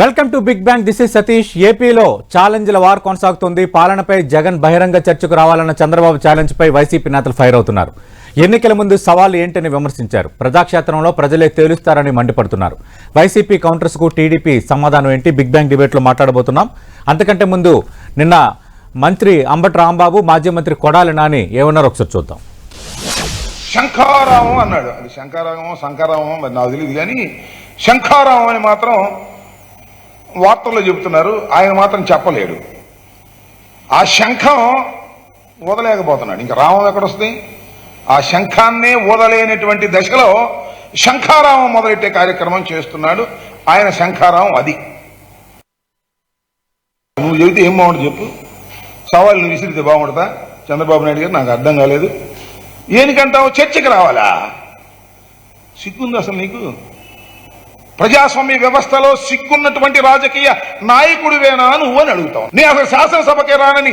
Welcome to big bang this is Satish. ఏపీలో ఛాలెంజ్ల war కొనసాగుతుంది. పాలనపై జగన్ బహిరంగ చర్చకు రావాలన్న చంద్రబాబు ఛాలెంజ్పై వైసీపీ నేతలు ఫైర్ అవుతున్నారు. ఎన్నికల ముందు సవాలు ఏంటని విమర్శించారు. ప్రజాక్షేత్రంలో ప్రజలే తేలుస్తారని మండిపడుతున్నారు. వైసీపీ కౌంటర్స్కు టీడీపీ సమాధానం ఏంటి? బిగ్ బ్యాంగ్ డిబేట్లో మాట్లాడబోతున్నాం. అంతకంటే ముందు నిన్న మంత్రి అంబటి రాంబాబు మాజీ మంత్రి కొడాలి నాని ఏమన్నారు ఒకసారి చూద్దాం. శంఖారావం అన్నాడు. అది శంఖారామం శంఖారామం నాకు తెలియదు కానీ శంఖారావం అని మాత్రం వార్తల్లో చెబుతున్నారు ఆయన మాత్రం చెప్పలేడు. ఆ శంఖం వదలేకపోతున్నాడు ఇంకా రామం ఎక్కడొస్తుంది ఆ శంఖాన్నే వదలేనటువంటి దశలో శంఖారామం మొదలెట్టే కార్యక్రమం చేస్తున్నాడు. ఆయన శంఖారామం అది. నువ్వు చెబితే ఏం బాగుంటుంది చెప్పు? సవాల్ నువ్వు విసిరితే బాగుంటుందా? చంద్రబాబు నాయుడు గారు నాకు అర్థం కాలేదు. ఏనికంటావు? చర్చకి రావాలా? సిగ్గుంది అసలు నీకు? ప్రజాస్వామ్య వ్యవస్థలో సిగ్గున్నటువంటి రాజకీయ నాయకుడివేనా నువ్వు అని అడుగుతావు. నేను అసలు శాసనసభకే రానని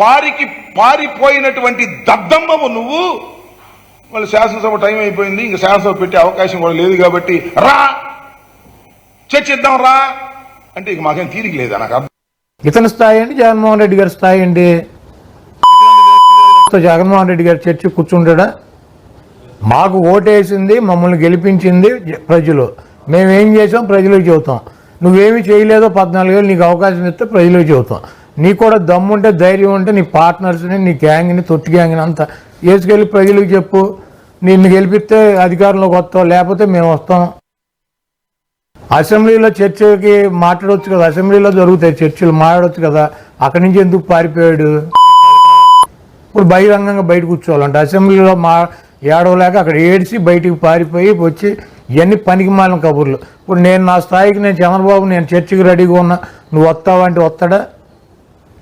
పారికి పారిపోయినటువంటి దద్దమ్మవు నువ్వు. వాళ్ళు శాసనసభ టైం అయిపోయింది ఇంకా శాసనసభ పెట్టే అవకాశం కూడా లేదు కాబట్టి రా. చర్చిద్దాం రా. అంటే ఇక మాకేం తీరిక లేదా? నాకు అర్థం ఇతని స్థాయి అండి జగన్మోహన్ రెడ్డి గారి స్థాయి అండి జగన్మోహన్ రెడ్డి గారు చర్చి కూర్చుంటాడా? మాకు ఓటేసింది మమ్మల్ని గెలిపించింది ప్రజలు. మేమేం చేసాం? ప్రజలకు చెబుతాం. నువ్వేమి చేయలేదో పద్నాలుగేళ్ళు నీకు అవకాశం ఇస్తే ప్రజలకు చెబుతాం. నీకు కూడా దమ్ముంటే ధైర్యం ఉంటే నీ పార్ట్నర్స్ని నీ గ్యాంగ్ని తొట్టి గ్యాంగ్ని అంతా వేసుకెళ్ళి ప్రజలకు చెప్పు. నిన్ను గెలిపిస్తే అధికారంలోకి వస్తావు లేకపోతే మేము వస్తాం. అసెంబ్లీలో చర్చకి మాట్లాడవచ్చు కదా. అసెంబ్లీలో జరుగుతాయి చర్చలు మాట్లాడవచ్చు కదా. అక్కడి నుంచి ఎందుకు పారిపోయాడు? ఇప్పుడు బహిరంగంగా బయట కూర్చోవాలంటే. అసెంబ్లీలో మా ఏడవలేక అక్కడ ఏడిసి బయటికి పారిపోయి వచ్చి ఇవన్నీ పనికి మాలిన కబుర్లు. ఇప్పుడు నేను నా స్థాయికి నేను చంద్రబాబు నేను చర్చికి రెడీగా ఉన్నా నువ్వు వస్తావా అంటే వస్తాడా?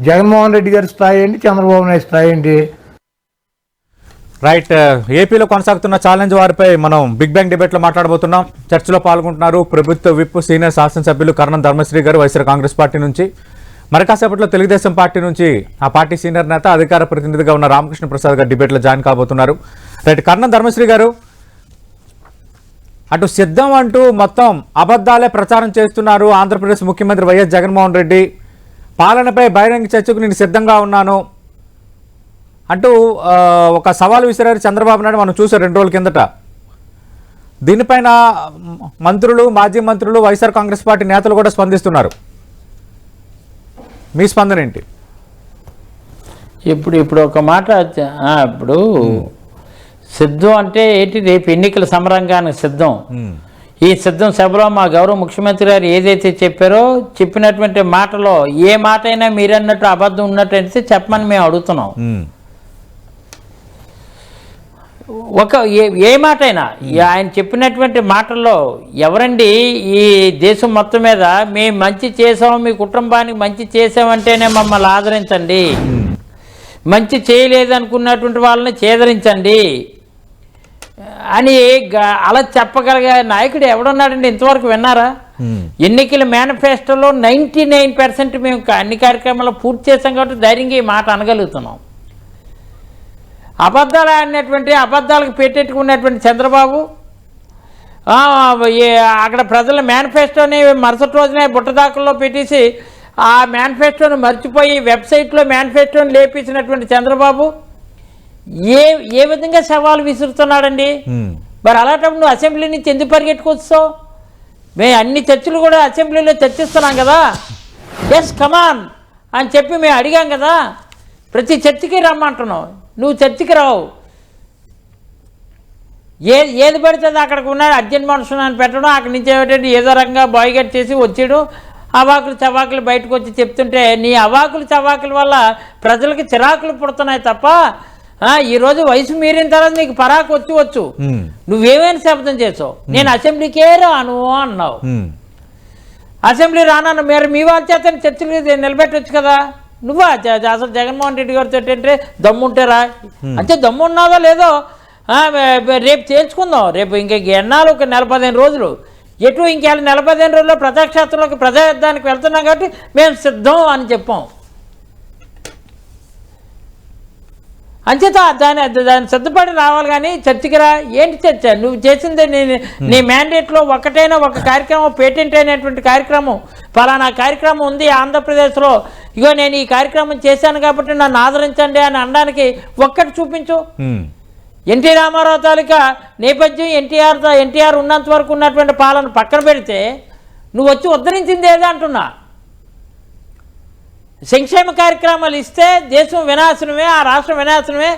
జగన్మోహన్ రెడ్డి గారి స్థాయి ఏంటి? చంద్రబాబు నాయుడు స్థాయి ఏంటి? రైట్ ఏపీలో కొనసాగుతున్న ఛాలెంజ్ వారిపై మనం బిగ్ బ్యాంగ్ డిబేట్లో మాట్లాడబోతున్నాం. చర్చలో పాల్గొంటున్నారు ప్రభుత్వ విప్ సీనియర్ శాసనసభ్యులు కర్ణం ధర్మశ్రీ గారు వైఎస్ఆర్ కాంగ్రెస్ పార్టీ నుంచి. మరి కాసేపట్లో తెలుగుదేశం పార్టీ నుంచి ఆ పార్టీ సీనియర్ నేత అధికార ప్రతినిధిగా ఉన్న రామకృష్ణ ప్రసాద్ గారు డిబేట్లో జాయిన్ కాబోతున్నారు. రైట్ కర్ణం ధర్మశ్రీ గారు అటు సిద్ధం అంటూ మొత్తం అబద్ధాలే ప్రచారం చేస్తున్నారు ఆంధ్రప్రదేశ్ ముఖ్యమంత్రి వైఎస్ జగన్మోహన్ రెడ్డి. పాలనపై బహిరంగ చర్చకు నేను సిద్ధంగా ఉన్నాను. అంటూ ఒక సవాల్ విసిరారు చంద్రబాబు నాయుడు మనం చూసాం రెండు రోజుల కిందట. దీనిపైన మంత్రులు మాజీ మంత్రులు వైఎస్ఆర్ కాంగ్రెస్ పార్టీ నేతలు కూడా స్పందిస్తున్నారు. మీ స్పందన ఏంటి? ఇప్పుడు ఇప్పుడు ఒక మాట ఇప్పుడు సిద్ధం అంటే ఏంటి? రేపు ఎన్నికల సమరంగానికి సిద్ధం. ఈ సిద్ధం సభలో మా గౌరవ ముఖ్యమంత్రి గారు ఏదైతే చెప్పారో చెప్పినటువంటి మాటలో ఏ మాట అయినా మీరన్నట్టు అబద్ధం ఉన్నట్టు అయితే చెప్పమని మేము అడుగుతున్నాం. ఒక ఏ ఏ మాట అయినా ఆయన చెప్పినటువంటి మాటల్లో ఎవరండి ఈ దేశం మొత్తం మీద మేము మంచి చేసాం మీ కుటుంబానికి మంచి చేసామంటేనే మమ్మల్ని ఆదరించండి. మంచి చేయలేదు అనుకున్నటువంటి వాళ్ళని చేదరించండి. అని అలా చెప్పగలిగే నాయకుడు ఎవడున్నాడండి? ఇంతవరకు విన్నారా? ఎన్నికల మేనిఫెస్టోలో నైంటీ నైన్ పర్సెంట్ మేము అన్ని కార్యక్రమాలు పూర్తి చేసాం కాబట్టి ధైర్యంగా ఈ మాట అనగలుగుతున్నాం. అబద్ధాలు ఆడినటువంటి అబద్ధాలకు పెట్టెట్టుకున్నటువంటి చంద్రబాబు అక్కడ ప్రజల మేనిఫెస్టోని మరుసటి రోజునే బుట్టదాకుల్లో పెట్టేసి ఆ మేనిఫెస్టోని మర్చిపోయి వెబ్సైట్లో మేనిఫెస్టోని లేపించినటువంటి చంద్రబాబు ఏ ఏ విధంగా సవాలు విసురుతున్నాడండి. మరి అలాంటప్పుడు నువ్వు అసెంబ్లీ నుంచి ఎందుకు పరిగెట్టుకొస్తావు మేము అన్ని చర్చలు కూడా అసెంబ్లీలో చర్చిస్తున్నాం కదా. ఎస్ కమాన్ అని చెప్పి మేము అడిగాం కదా. ప్రతి చర్చకి రమ్మంటున్నావు. నువ్వు చర్చకి రావు. ఏ ఏది పడుతుంది అక్కడికి ఉన్న అర్జెంట్ మనుషులు అని పెట్టడం అక్కడి నుంచి ఏమిటంటే ఏదో రకంగా బాయ్గట్ చేసి వచ్చాడు. అవాకులు చవాకులు బయటకు వచ్చి చెప్తుంటే నీ అవాకులు చవాకుల వల్ల ప్రజలకి చిరాకులు పుడుతున్నాయి తప్ప ఈరోజు వయసు మీరిన తర్వాత నీకు పరాకు వచ్చి వచ్చు. నువ్వేమైనా శబ్దం చేసావు. నేను అసెంబ్లీకే రాను అన్నావు. అసెంబ్లీ రానన్న మీరు మీ వాళ్ళ చేత చర్చలు నిలబెట్టొచ్చు కదా. నువ్వా అసలు జగన్మోహన్ రెడ్డి గారితో అంటే దమ్ముంటారా అంటే దమ్ము ఉన్నాదో లేదో రేపు తేల్చుకుందాం రేపు ఇంక ఎన్నాళ్ళు ఒక నెల పదిహేను రోజులు. ఎటు ఇంక నెల పదిహేను రోజుల్లో ప్రజాక్షేత్రంలోకి ప్రజాయుద్ధానికి వెళ్తున్నాం కాబట్టి మేము సిద్ధం అని చెప్పాం. అంచేత దాని దాని సిద్ధపడి రావాలి కానీ చర్చకి రా ఏంటి చర్చ? నువ్వు చేసింది నీ నీ మ్యాండేట్లో ఒకటైనా ఒక కార్యక్రమం పేటెంట్ అయినటువంటి కార్యక్రమం. ఫలానా కార్యక్రమం ఉంది ఆంధ్రప్రదేశ్లో. ఇగో నేను ఈ కార్యక్రమం చేశాను కాబట్టి నన్ను ఆదరించండి అని అనడానికి ఒక్కటి చూపించు. ఎన్టీ రామారావు తాలూకా నేపథ్యం ఎన్టీఆర్ ఎన్టీఆర్ ఉన్నంత వరకు ఉన్నటువంటి పాలన పక్కన పెడితే నువ్వు వచ్చి ఉద్ధరించింది ఏదో అంటున్నా? సంక్షేమ కార్యక్రమాలు ఇస్తే దేశం వినాశనమే ఆ రాష్ట్రం వినాశనమే.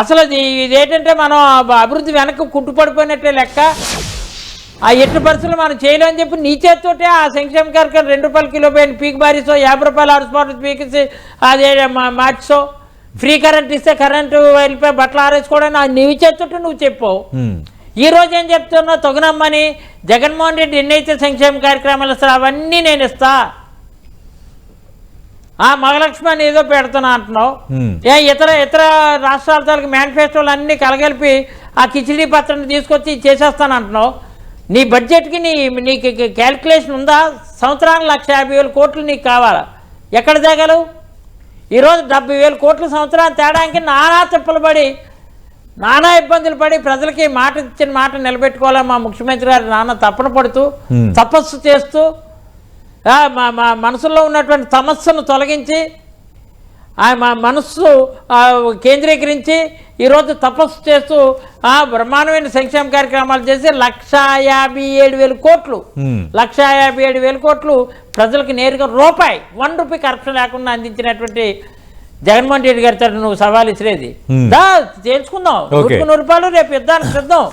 అసలు ఇది ఇదేంటంటే మనం అభివృద్ధి వెనక్కి కుట్టుపడిపోయినట్టే లెక్క. ఆ ఎట్టు పరిస్థితులు మనం చేయలేమని చెప్పి నీ చేతితోటే ఆ సంక్షేమ కార్యక్రమం రెండు రూపాయల కిలో పోయిన పీక్ బారీసో యాభై రూపాయలు ఆరు స్పాట్ పీకేసి అదే మార్చో ఫ్రీ కరెంట్ ఇస్తే కరెంటు వెళ్ళిపోయి బట్టలు ఆరేసుకోవడానికి ఆ నీ చేతితోటే నువ్వు చెప్పావు. ఈ రోజు ఏం చెప్తున్నావు తొగనమ్మని జగన్మోహన్ రెడ్డి ఎన్నైతే సంక్షేమ కార్యక్రమాలు ఇస్తారో అవన్నీ నేను ఇస్తా. ఆ మగలక్ష్మి అని ఏదో పెడుతున్నా అంటున్నావు. ఏ ఇతర ఇతర రాష్ట్రాల తాలూకు మేనిఫెస్టోలు అన్నీ కలగలిపి ఆ కిచిడీ పత్రాన్ని తీసుకొచ్చి చేసేస్తాను అంటున్నావు. నీ బడ్జెట్కి నీ నీకు క్యాల్కులేషన్ ఉందా? సంవత్సరానికి లక్ష యాభై వేల కోట్లు నీకు కావాలా? ఎక్కడ తేగలవు? ఈరోజు డెబ్బై వేల కోట్ల సంవత్సరాలు తేడానికి నానా తిప్పలు పడి నానా ఇబ్బందులు పడి ప్రజలకి మాట ఇచ్చిన మాట నిలబెట్టుకోవాలని మా ముఖ్యమంత్రి గారు నాన్న తప్పన పడుతూ. తపస్సు చేస్తూ మా మా మనసులో ఉన్నటువంటి సమస్యను తొలగించి ఆ మా మనస్సు కేంద్రీకరించి ఈరోజు తపస్సు చేస్తూ ఆ బ్రహ్మాండమైన సంక్షేమ కార్యక్రమాలు చేసి లక్షా యాభై ఏడు వేల కోట్లు లక్షా యాభై ఏడు వేల కోట్లు ప్రజలకు నేరుగా రూపాయి వన్ రూపీ కరప్షన్ లేకుండా అందించినటువంటి జగన్మోహన్ రెడ్డి గారితో నువ్వు సవాల్ ఇసిరేది. Hmm. దా Okay. నూటికి నూరు రూపాయలు రేపు యుద్ధానికి సిద్ధం.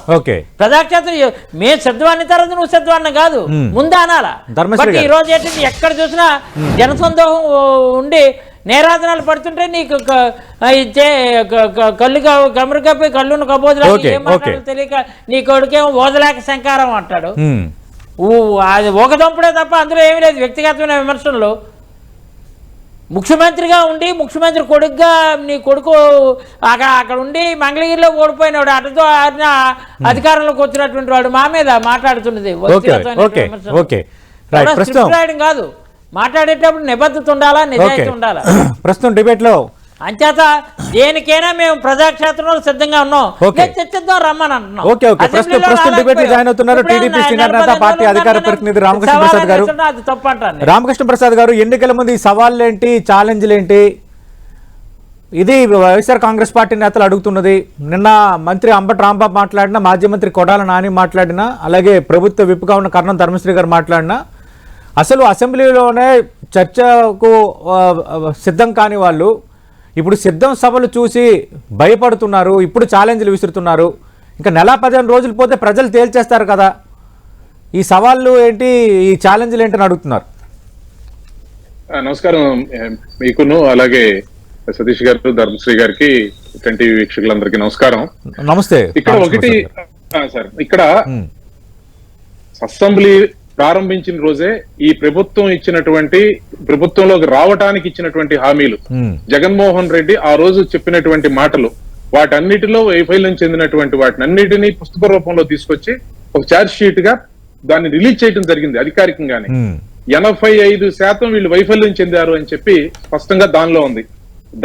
ప్రజాక్షేత్రం మేము సిద్ధవాన్ని తర్వాత నువ్వు సిద్ధవాన్ని కాదు. ముందు అనాలా? బట్ గారు. ఈ రోజు ఏంటంటే ఎక్కడ చూసినా జనసందోహం ఉండి నేరాజనాలు పడుతుంటే నీకు ఇచ్చే కళ్ళు గమరు కప్పి కళ్ళును okay. తెలియక నీ కొడుకేమో ఓదలేక శంకారం అంటాడు. అది ఒక దంపుడే తప్ప అందులో ఏమీ లేదు. వ్యక్తిగతమైన విమర్శలు. ముఖ్యమంత్రిగా ఉండి ముఖ్యమంత్రి కొడుకుగా నీ కొడుకు అక్కడ అక్కడ ఉండి మంగళగిరిలో ఓడిపోయినాడు. అటుతో ఆయన అధికారంలోకి వచ్చినటువంటి వాడు మా మీద మాట్లాడుతున్నది. కాదు. మాట్లాడేటప్పుడు నిబద్ధత ఉండాలా నిజాయితీ ఉండాలా? ప్రస్తుతం డిబేట్లో అంచేత దేనికైనా మేము ప్రజాక్షేత్రంలో సిద్ధంగా ఉన్నాం చర్చిద్దాం రమ్మని అంటున్నాం ఓకే, ఓకే. ప్రస్తుతం- ప్రస్తుతం. జాయిన్ అవుతున్నారు టీడీపీ సీనియర్ నేత, పార్టీ అధికార. ప్రతినిధి రామకృష్ణ ప్రసాద్ గారు. రామకృష్ణ ప్రసాద్ గారు ఎన్నికల ముందు ఈ సవాళ్ళు ఏంటి ఛాలెంజ్లు ఏంటి ఇది వైఎస్ఆర్ కాంగ్రెస్ పార్టీ నేతలు అడుగుతున్నది నిన్న మంత్రి అంబటి రాంబాబు మాట్లాడినా మాజీ మంత్రి కొడాల నాని మాట్లాడినా అలాగే ప్రభుత్వ విప్గా ఉన్న కర్ణం ధర్మశ్రీ గారు మాట్లాడినా అసలు అసెంబ్లీలోనే చర్చకు సిద్ధం కాని వాళ్ళు ఇప్పుడు సిద్ధం సభలు చూసి భయపడుతున్నారు ఇప్పుడు ఛాలెంజ్లు విసురుతున్నారు. ఇంకా నెల పదిహేను రోజులు పోతే ప్రజలు తేల్చేస్తారు కదా. ఈ సవాళ్ళు ఏంటి ఈ ఛాలెంజ్లు ఏంటని అడుగుతున్నారు. నమస్కారం. మీకును అలాగే సతీష్ గారు ధర్మశ్రీ గారికి టీవీ వీక్షకులందరికీ నమస్కారం. నమస్తే. ఇక్కడ ఒకటి సార్. ఇక్కడ అసెంబ్లీ ప్రారంభించిన రోజే ఈ ప్రభుత్వం ఇచ్చినటువంటి ప్రభుత్వంలోకి రావటానికి ఇచ్చినటువంటి హామీలు. జగన్మోహన్ రెడ్డి ఆ రోజు చెప్పినటువంటి మాటలు వాటన్నిటిలో వైఫల్యం చెందినటువంటి వాటిని అన్నిటినీ పుస్తక రూపంలో తీసుకొచ్చి ఒక ఛార్జ్ షీట్గా దాన్ని రిలీజ్ చేయడం జరిగింది అధికారికంగానే. ఎనభై ఐదు శాతం వీళ్ళు వైఫల్యం చెందారు అని చెప్పి స్పష్టంగా దానిలో ఉంది.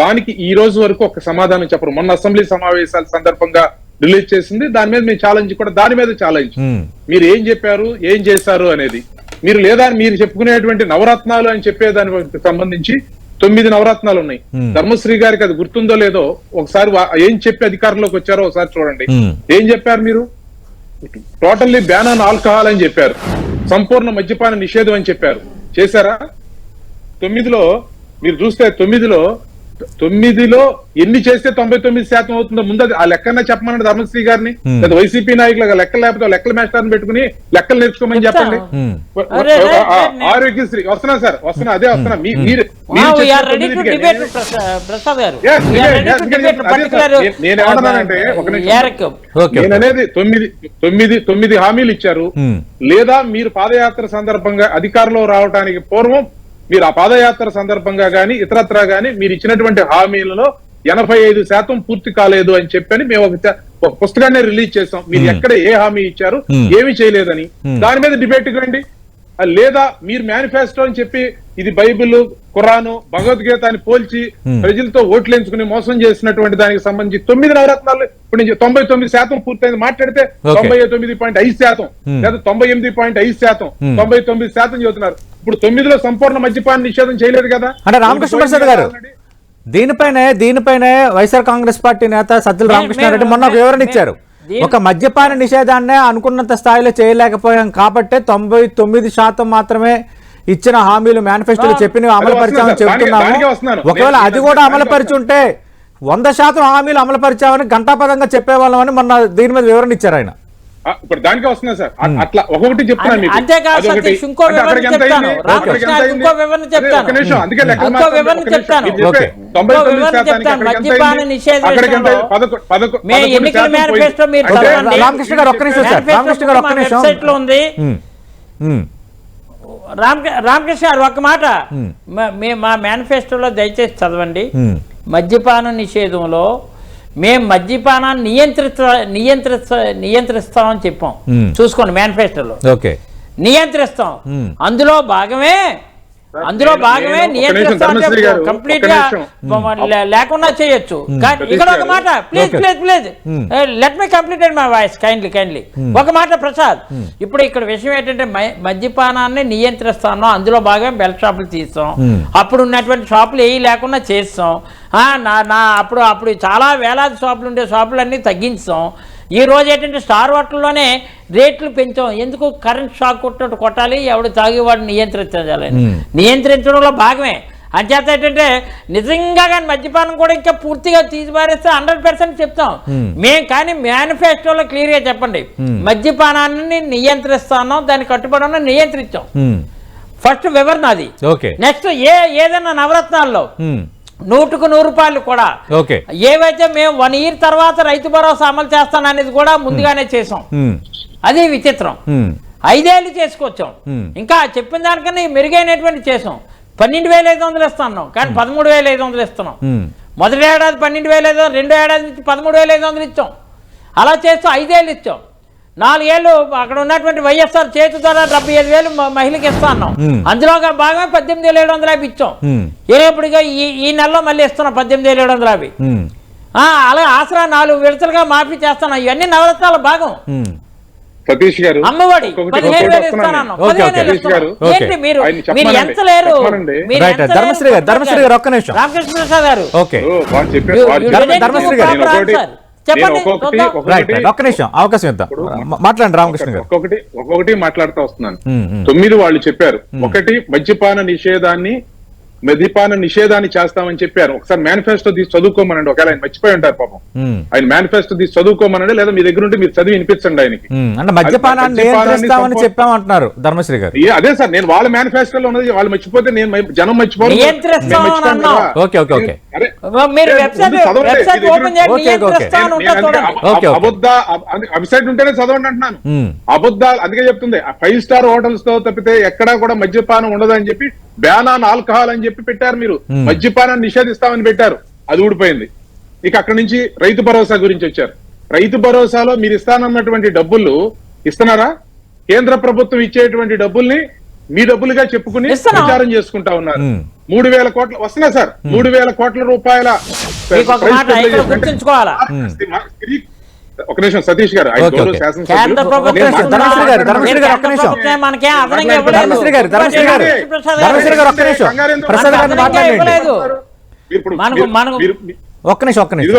దానికి ఈ రోజు వరకు ఒక సమాధానం చెప్పరు. మొన్న అసెంబ్లీ సమావేశాల సందర్భంగా రిలీజ్ చేసింది. దాని మీద మేము ఛాలెంజ్ కూడా దాని మీద ఛాలెంజ్. మీరు ఏం చెప్పారు ఏం చేశారు అనేది. మీరు లేదా మీరు చెప్పుకునేటువంటి నవరత్నాలు అని చెప్పే దానికి సంబంధించి తొమ్మిది నవరత్నాలు ఉన్నాయి. ధర్మశ్రీ గారికి అది గుర్తుందో లేదో ఒకసారి ఏం చెప్పి అధికారంలోకి వచ్చారో ఒకసారి చూడండి. ఏం చెప్పారు మీరు? టోటల్లీ బ్యాన్ ఆన్ ఆల్కహాల్ అని చెప్పారు. సంపూర్ణ మద్యపాన నిషేధం అని చెప్పారు. చేశారా? తొమ్మిదిలో మీరు చూస్తే తొమ్మిదిలో తొమ్మిదిలో ఎన్ని చేస్తే తొంభై తొమ్మిది శాతం అవుతుందో ముందు అది ఆ లెక్కన చెప్పమన్నాడు ధర్మశ్రీ గారిని. లేదా వైసీపీ నాయకులు లెక్కలు లేకపోతే లెక్కల మాస్టర్ని పెట్టుకుని లెక్కలు నేర్చుకోమని చెప్పండి. ఆరోగ్యశ్రీ. వస్తున్నా సార్ వస్తున్నా అదే వస్తున్నా. మీరు Wow, మీరు we are చెప్పిన ready to తొమ్మిదికి debate, నేను- ప్రసా- ప్రసాద్ గారు. Yes, We are yes, ready yes, to yes, debate అదే సార్. particular, నేను- నేను ఏమన్నానంటే, ఒక నిమిషం. మేరకు. ఓకే నేను అనేది తొమ్మిది తొమ్మిది తొమ్మిది హామీలు ఇచ్చారు. లేదా మీరు పాదయాత్ర సందర్భంగా అధికారంలో రావడానికి పూర్వం మీరు ఆ పాదయాత్ర సందర్భంగా గాని ఇతరత్రా గాని మీరు ఇచ్చినటువంటి హామీలలో ఎనభై ఐదు శాతం పూర్తి కాలేదు అని చెప్పని మేము ఒక పుస్తకాన్ని రిలీజ్ చేసాం మీరు. ఎక్కడ ఏ హామీ ఇచ్చారు. ఏమి చేయలేదని. దాని మీద డిబేట్ రండి ఆ, లేదా మీరు మేనిఫెస్టో అని చెప్పి ఇది బైబిల్ ఖురాను భగవద్గీత అని పోల్చి ప్రజలతో ఓట్లు ఎంచుకుని మోసం చేసినటువంటి దానికి సంబంధించి తొమ్మిది నవరత్నాలు ఇప్పుడు నుంచి తొంభై తొమ్మిది శాతం పూర్తయింది మాట్లాడితే. తొంభై తొమ్మిది పాయింట్ ఐదు శాతం లేదా తొంభై ఎనిమిది పాయింట్ ఐదు శాతం తొంభై తొమ్మిది శాతం చెబుతున్నారు ఇప్పుడు తొమ్మిదిలో సంపూర్ణ మద్యపాన నిషేధం చేయలేదు కదా? అంటే రామకృష్ణ ప్రసాద్ గారు. దీనిపైనే దీనిపైనే వైఎస్ఆర్ కాంగ్రెస్ పార్టీ నేత సజ్జల రామకృష్ణారెడ్డి మొన్న వివరణ ఇచ్చారు. ఒక మద్యపాన నిషేధాన్నే అనుకున్నంత స్థాయిలో చేయలేకపోయాం కాబట్టి తొంభై తొమ్మిది శాతం మాత్రమే ఇచ్చిన హామీలు మేనిఫెస్టోలో చెప్పినవి అమలు పరిచామని వస్తున్నాను సార్. దానికి- దానికే చెప్తున్నాము వస్తున్నాను. ఒకవేళ అది కూడా అమలు పరిచి ఉంటే వంద శాతం హామీలు అమలు పరిచామని గంటాపదంగా చెప్పేవాళ్ళమని మొన్న దీని మీద వివరణ ఇచ్చారు ఆయన ఇప్పుడు దానికే వస్తున్నా సార్ అట్లా మీకు అంతేకాదు. సతీష్, ఇంకో వివరణ ఎంత చెప్తాను. రామకృష్ణ? ఇంకో వివరణ చెప్తాను. నిమిషం అందుకే ఇంకో. వివరణ. చెప్తాను. ఇంకో వివరణ చెప్తాను. మద్యపాన? నిషేధ మే ఎన్నికల మేనిఫెస్టో. మీరు చదవండి. రామకృష్ణ గారు ఒక్క నిమిషం సార్ మేనిఫెస్టో రామకృష్ణ గారు ఒక్క మా నిమిషం వెబ్సైట్లో ఉంది ఉమ్, ఉమ్, రామ రామకృష్ణ గారు ఒక మాట మా- మేనిఫెస్టోలో దయచేసి చదవండి. మద్యపాన నిషేధంలో మేము మద్యపానాన్ని నియంత్రిస్తా నియంత్రిస్తా నియంత్రిస్తామని చెప్పాం. చూసుకోండి మేనిఫెస్టోలో ఓకే నియంత్రిస్తాం. అందులో భాగమే అందులో భాగమే గారు, కంప్లీట్గా లేకుండా చేయొచ్చు. కానీ ఇక్కడ ఒక. మాట please. Please please. Let me. Completed my voice kindly kindly ఒక మాట ప్రసాద్. ఇప్పుడు ఇక్కడ విషయం ఏంటంటే మద్యపానాన్ని నియంత్రిస్తాను అందులో భాగం బెల్ట్ షాపులు తీస్తాం. అప్పుడు ఉన్నటువంటి షాపులు ఏవి లేకుండా చేస్తాం. ఆ, నా నా అప్పుడు అప్పుడు చాలా వేలాది షాపులు ఉండే షాపులన్నీ తగ్గించాం. ఈ రోజు ఏంటంటే స్టార్ హోటల్లోనే రేట్లు పెంచాం. ఎందుకు? కరెంట్ షాక్ కొట్టినట్టు కొట్టాలి. ఎవడు తాగేవాడు నియంత్రించాలని Hmm. నియంత్రించడంలో భాగమే. అంచేత ఏంటంటే నిజంగా కానీ మద్యపానం కూడా ఇంకా పూర్తిగా తీసిపారేస్తే హండ్రెడ్ పర్సెంట్ చెప్తాం. మేము. కానీ మేనిఫెస్టోలో క్లియర్గా చెప్పండి. మద్యపానాన్ని నియంత్రిస్తాను దాన్ని కట్టుబడి నియంత్రించాం. ఫస్ట్ వివరణ అది. ఓకే. నెక్స్ట్ ఏ ఏదైనా నవరత్నాల్లో నూటుకు నూరు రూపాయలు కూడా. ఓకే. ఏవైతే మేము వన్ ఇయర్ తర్వాత రైతు భరోసా అమలు చేస్తాననేది కూడా ముందుగానే చేసాం అది విచిత్రం. ఐదేళ్ళు చేసుకొచ్చాం. ఇంకా చెప్పిన దానికన్నా మెరుగైనటువంటి చేసాం పన్నెండు వేల ఐదు వందలు ఇస్తున్నాం. కానీ పదమూడు వేల ఐదు వందలు ఇస్తున్నాం. మొదటి ఏడాది పన్నెండు వేల ఐదు వందలు రెండో ఏడాది నుంచి పదమూడు వేల ఐదు వందలు ఇచ్చాం. అలా చేస్తూ ఐదేళ్ళు ఇచ్చాం. నాలుగేళ్ళు అక్కడ ఉన్నటువంటి వైఎస్ఆర్ చేతి ద్వారా డెబ్బై ఐదు వేలు మహిళకి ఇస్తా అన్నాం. అందులో ఒక భాగమే పద్దెనిమిది వేల ఏడు వందల యాభై ఇచ్చాం ఉమ్, ఏపటిగా ఈ ఈ నెలలో మళ్ళీ ఇస్తున్నాం పద్దెనిమిది వేల ఏడు వందల యాభై అలాగే ఆసరా నాలుగు విడతలుగా మాఫీ చేస్తున్నాం ఇవన్నీ నవరత్నాల భాగం. సతీష్ గారు అమ్మఒడి పదిహేను వేలు. ఏంటి ఓకే. మీరు మీరు. ఎంత లేరు. ధర్మశ్రీ? గారు, ధర్మశ్రీ గారు, ఒక్క నిమిషం. రామకృష్ణ ప్రసాద్ గారు ఓకే చెప్పండి ఒక్కొక్కటి. ఒక్కొక్కటి- రైట్ రైట్ ఒక్క నిమిషం. అవకాశం ఇద్దాం. మా- మాట్లాడండి రామకృష్ణ గారు. ఒక్కొక్కటి ఒక్కొక్కటి మాట్లాడుతూ వస్తున్నాను. తొమ్మిది వాళ్ళు చెప్పారు. ఒకటి మద్యపాన నిషేధాన్ని మద్యపాన నిషేధాన్ని చేస్తామని చెప్పారు. ఒకసారి మేనిఫెస్టో తీసి చదువుకోమనండి. ఒకవేళ ఆయన మర్చిపోయి ఉంటారు పాపం. ఆయన మేనిఫెస్టో తీసి చదువుకోమనండి లేదా మీ దగ్గర ఉంటే మీరు చదివి వినిపించండి ఆయనకి. చెప్పామంటున్నారు ధర్మశ్రీ గారు. అదే సార్ నేను వాళ్ళ మేనిఫెస్టోలో ఉన్నది వాళ్ళు మర్చిపోతే నేను జనం మర్చిపోరు. మీరు వెబ్సైట్ ఓపెన్ చేయండి. అబద్ధ వెబ్సైట్ ఉంటేనే చదవండి అంటున్నాను. అబద్ధాలు అందుకే చెప్తుంది. ఫైవ్ స్టార్ హోటల్స్తో తప్పితే ఎక్కడా కూడా మద్యపానం ఉండదని చెప్పి బ్యాన్ ఆన్ ఆల్కహాల్ అని చెప్పి పెట్టారు మీరు. మద్యపానాన్ని నిషేధిస్తామని పెట్టారు. అది ఊడిపోయింది. ఇక అక్కడ నుంచి రైతు భరోసా గురించి వచ్చారు. రైతు భరోసాలో మీరు ఇస్తానన్నటువంటి డబ్బులు ఇస్తున్నారా? కేంద్ర ప్రభుత్వం ఇచ్చేటువంటి డబ్బుల్ని మీ డబ్బులుగా చెప్పుకుని. ప్రచారం చేసుకుంటా ఉన్నారు. మూడు వేల కోట్ల వస్తున్నా సార్. మూడు వేల కోట్ల రూపాయల మీకు ఒక నిమిషం సతీష్ గారు ఒక్క నిమిషం.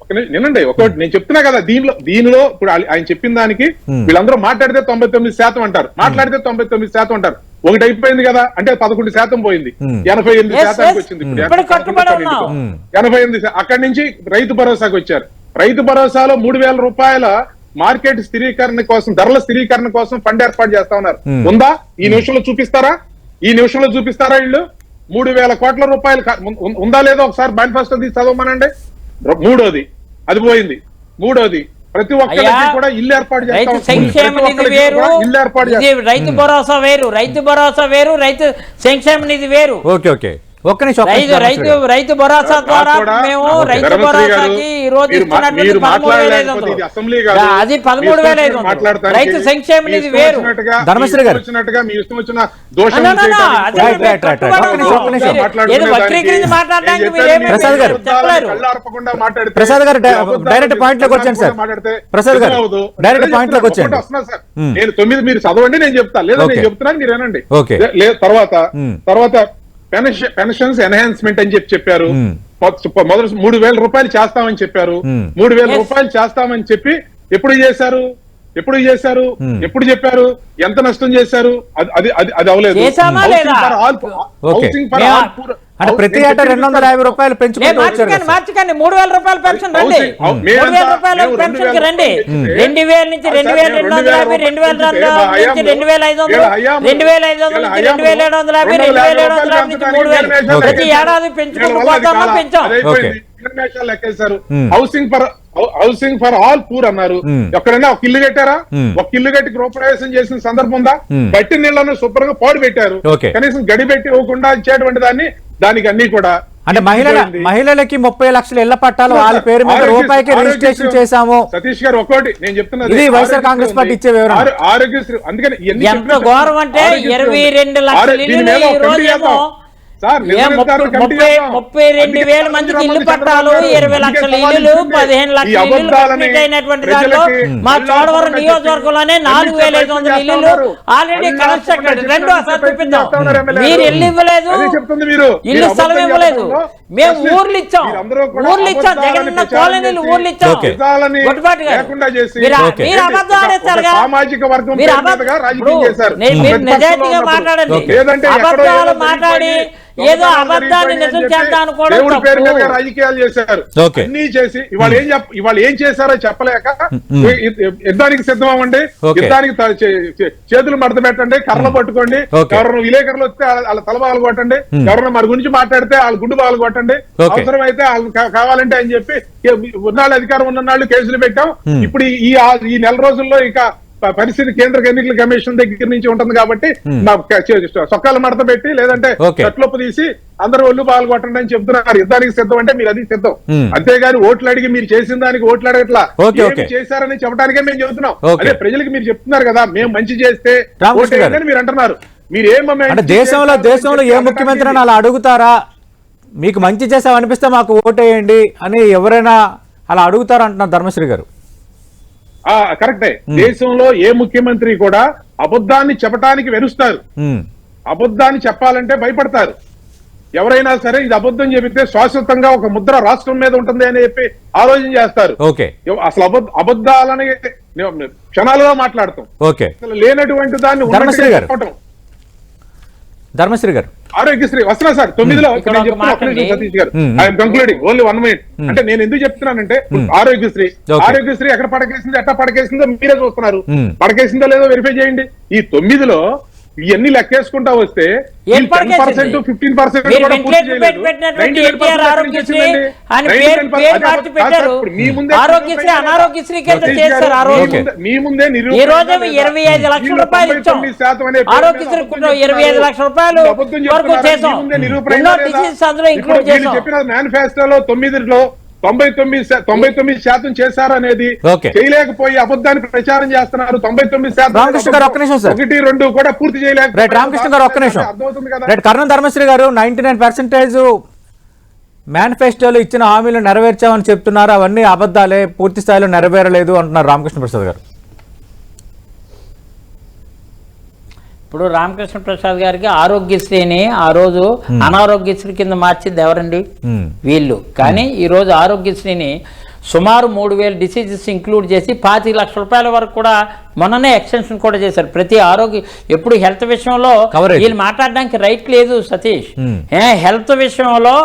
ఒక్క వినండి ఒకటి నేను చెప్తున్నా కదా దీనిలో దీనిలో ఇప్పుడు ఆయన- చెప్పిన దానికి. వీళ్ళందరూ మాట్లాడితే తొంభై తొమ్మిది శాతం అంటారు. మాట్లాడితే తొంభై తొమ్మిది శాతం అంటారు. ఒకటి అయిపోయింది కదా. అంటే పదకొండు శాతం పోయింది. Hmm. ఎనభై ఎనిమిది శాతానికి. వచ్చింది ఎనభై. ఉన్నాం. Hmm. ఎనభై ఎనిమిది అక్కడి నుంచి రైతు భరోసాకు వచ్చారు. రైతు భరోసాలో మూడు వేల రూపాయల మార్కెట్ స్థిరీకరణ కోసం ధరల స్థిరీకరణ కోసం ఫండ్ ఏర్పాటు చేస్తా ఉన్నారు. Hmm. ఉందా? ఈ నిమిషంలో చూపిస్తారా? ఈ నిమిషంలో చూపిస్తారా వీళ్ళు? మూడు వేల కోట్ల రూపాయలు ఉందా లేదో? ఒకసారి మేనిఫెస్టో తీసి చదవమనండి. మూడోది. అది పోయింది. మూడోది. ప్రతి ఒక్కరికి అయ్యా, కూడా ఇల్లు ఏర్పాటు చేస్తా రైతు ఉంటాం. సంక్షేమ ప్రతి నిధి ఒక్కరికి వేరు. కూడా ఇల్లు ఏర్పాటు ఇది చేస్తాం రైతు భరోసా వేరు రైతు భరోసా వేరు రైతు సంక్షేమ నిధి వేరు. Okay okay. ఒక్క నిమిషం, రైతు రైతు భరోసా ద్వారా మేము. రైతు భరోసాకి ఈ రోజు ఇస్తున్నటువంటి పదమూడు వేల ఐదు వందలు. ఇది అసెంబ్లీ కాదు. అది పదమూడు వేల ఐదు వందలు రైతు సంక్షేమం ఇష్టం వేరు ధర్మశ్రీ గారు. వచ్చిన ప్రసాద్ గారు. ప్రసాద్ గారు డైరెక్ట్ పాయింట్లోకి వచ్చాను సార్. మాట్లాడితే ప్రసాద్ గారు. డైరెక్ట్ పాయింట్లోకి సార్. మ్మ్. నేను తొమ్మిది మీరు చదవండి నేను చెప్తా లేదా. నేను చెప్తున్నాను మీరు లే- తర్వాత మ్మ్. తర్వాత పెన్షన్ పెన్షన్స్ ఎన్హాన్స్మెంట్ అని చెప్పి చెప్పారు మొదటి మూడు వేల రూపాయలు చేస్తామని చెప్పారు. మూడు వేల. రూపాయలు చేస్తామని చెప్పి ఎప్పుడు చేశారు ఎప్పుడు చేశారు. ఎప్పుడు చెప్పారు ఎంత నష్టం చేశారు అది అది అది అవలేదు చేశామా Housing లేదా? for all- okay. అంటే ప్రతి ఏటా రెండు వందల యాభై రూపాయలు నేను పెంచుకుంటూ వచ్చారు మార్చకండి మూడు వేల రూపాయల పెన్షన్ రండి మూడు వేల రూపాయల పెన్షన్కి రండి రెండు వేల నుంచి రెండు వేల రెండు వందల యాభై రెండు వేల నుంచి రెండు వేల ఐదు వందలు రెండు వేల ఐదు వందల నుంచి రెండు వేల ఏడు వందల యాభై రెండు వేల ఏడు వందల యాభై నుంచి మూడు వేలు ప్రతి. ఏడాది పెంచుకుంటూ పోతామా? పెంచాం లెక్కేశారు. Housing for housing for all poor అన్నారు. ఎక్కడైనా ఒక ఇల్లు కట్టారా. ఒక ఇల్లు కట్టి గృహప్రవేశం చేసిన సందర్భం ఉందా మ్మ్. గట్టి నీళ్ళను శుభ్రంగా పాడు పెట్టారు. కనీసం గడి పెట్టి ఇవ్వకుండా ఇచ్చేటువంటి దాన్ని దానికి అన్ని కూడా అంటే మహిళల. మహిళలకి ముప్పై లక్షల ఇళ్ళ పట్టాలు వాళ్ళ పేరు మీద రూపాయికి రిజిస్ట్రేషన్ చేశాము సతీష్ గారు ఒక్కోటి నేను చెప్తున్నది ఇది వైఎస్ఆర్ కాంగ్రెస్. పార్టీ ఇచ్చే వివరణ. ఆరో- ఆరోగ్యశ్రీ అందుకని ఎంత ఘోరం అంటే ఇరవై. రెండు లక్షల ముప్పై రెండు వేల మందికి ఇల్లు పట్టాలు ఇరవై లక్షల ఇల్లు. పదిహేను ఈ లక్షల ఇల్లు అబద్ధాలని కంప్లీట్ అయినటువంటి దాంట్లో ప్రజలకి మా చోడవరం నియోజకవర్గంలోనే నాలుగు వేల ఐదు వందల? ఆల్రెడీ కన్స్ట్రక్టెడ్ రెండు. మీరు ఇల్లు ఇవ్వలేదు. ఇల్లు స్థలం ఇవ్వలేదు. మేము ఊర్లు ఇచ్చాం. ఊర్లు ఇచ్చాం. జగనన్న కాలనీలు ఊర్లు ఇచ్చాం. మీరు అబద్ధం మీరు నిజాయితీగా. మాట్లాడండి. అబద్ధాలు మాట్లాడి ఏదో అబద్ధాన్ని నిజం చేద్దాం అనుకోవడం రాజకీయాలు చేశారు. అన్ని చేసి ఇవాళ ఏం చెప్ ఇవాళ ఏం చేశారో చెప్పలేక యుద్ధానికి సిద్ధం అవ్వండి ఓకే. యుద్ధానికి చేతులు మడత పెట్టండి కర్రలు పట్టుకోండి ఓకే. ఎవరైనా విలేకరులు వస్తే వాళ్ళ వాళ్ళ తల బాగా కొట్టండి మ్మ్. ఎవరైనా మరి గురించి మాట్లాడితే వాళ్ళ గుండు బాగా కొట్టండి ఓకే. అవసరం అయితే వాళ్ళు కావాలంటే అని చెప్పి ఉన్నాళ్ళు అధికారం ఉన్న నాళ్ళు కేసులు పెట్టాం. ఇప్పుడు ఈ- నెల రోజుల్లో ఇక పరిస్థితి కేంద్ర ఎన్నికల కమిషన్ దగ్గర నుంచి ఉంటుంది కాబట్టి చే- సొక్కాలు మడత పెట్టి లేదంటే ఓకే. కట్లొప్పు తీసి అందరూ ఒళ్ళు పాల్గొట్టండి అని చెప్తున్నారు యుద్ధానికి సిద్ధం అంటే మీరు అది సిద్ధం మ్మ్. అంతేగాని ఓట్లు అడిగి మీరు చేసిన దానికి ఓట్లు అడగట్లా. చేశారని చెప్పడానికే మేము చెబుతున్నాం. అదే ప్రజలకు మీరు చెప్తున్నారు కదా మేము మంచి చేస్తే రామకృష్ణ ఓటు గారు. వేయండి అని మీరు అంటున్నారు మీరు ఏం దేశంలో దేశంలో ఏ ముఖ్యమంత్రి అలా అడుగుతారా మీకు మంచి చేసావు అనిపిస్తే మాకు ఓటేయండి అని ఎవరైనా అలా అడుగుతారా అంటున్నారు ధర్మశ్రీ గారు కరెక్టే. దేశంలో ఏ ముఖ్యమంత్రి కూడా అబద్ధాన్ని చెప్పడానికి వెరుస్తారు ఉమ్, అబద్ధాన్ని చెప్పాలంటే భయపడతారు. ఎవరైనా సరే ఇది అబద్ధం చెబితే శాశ్వతంగా ఒక ముద్ర రాష్ట్రం మీద ఉంటుంది అని చెప్పి ఆలోచన చేస్తారు. అసలు అబద్ధ అబద్ధాలని క్షణాలుగా మాట్లాడతాం. ఓకే. అసలు లేనటువంటి దాన్ని. చెప్పటం. ధర్మశ్రీ గారు. ఆరోగ్యశ్రీ వస్తున్నా సార్. తొమ్మిదిలో. Satish garu. I'm concluding only one minute అంటే నేను ఎందుకు చెప్తున్నానంటే ఆరోగ్యశ్రీ. ఆరోగ్యశ్రీ ఎక్కడ పడకేసిందో ఎట్లా పడకేసిందో మీరే చూస్తున్నారు. పడకేసిందో లేదో వెరిఫై చేయండి. ఈ తొమ్మిదిలో ఇవన్నీ లెక్కేసుకుంటా వస్తే ఫిఫ్టీన్ పర్సెంట్. మీ ముందే ఈ రోజు ఇరవై ఐదు లక్షల రూపాయలు ఇచ్చాం. ఆరోగ్యశ్రీ ఇరవై ఐదు లక్షల రూపాయలు వరకు చేసాం ఎన్నో డిసీజ్ అందులో ఇంక్లూడ్ చేసాం చెప్పిన మేనిఫెస్టోలో తొమ్మిదిలో తొంభై తొమ్మిది తొంభై తొమ్మిది శాతం చేశారనేది. చేయలేకపోయి అబద్ధాన్ని ప్రచారం చేస్తున్నారు. తొంభై తొమ్మిది శాతం రామకృష్ణ గారు, ఒక్క నిమిషం సార్. ఒకటి రెండు కూడా పూర్తి చేయలేక రామకృష్ణ గారు ఒక్క నిమిషం. రైట్ కర్ణం ధర్మశ్రీ గారు నైన్టీ నైన్ పర్సెంటేజ్ మేనిఫెస్టోలో ఇచ్చిన హామీలు నెరవేర్చామని చెప్తున్నారు. అవన్నీ అబద్ధాలే పూర్తి స్థాయిలో నెరవేరలేదు అంటున్నారు రామకృష్ణ ప్రసాద్ గారు. ఇప్పుడు రామకృష్ణ ప్రసాద్ గారికి ఆరోగ్యశ్రీని ఆ రోజు అనారోగ్యశ్రీ కింద మార్చింది ఎవరండి? వీళ్ళు. కానీ ఈ రోజు ఆరోగ్యశ్రీని సుమారు మూడు వేల డిసీజెస్ ఇంక్లూడ్ చేసి పాతి లక్షల రూపాయల వరకు కూడా మొన్ననే ఎక్స్టెన్షన్ కూడా చేశారు. ప్రతి ఆరోగ్య ఎప్పుడు హెల్త్ విషయంలో. వీళ్ళు మాట్లాడడానికి రైట్ లేదు సతీష్. హెల్త్ విషయంలో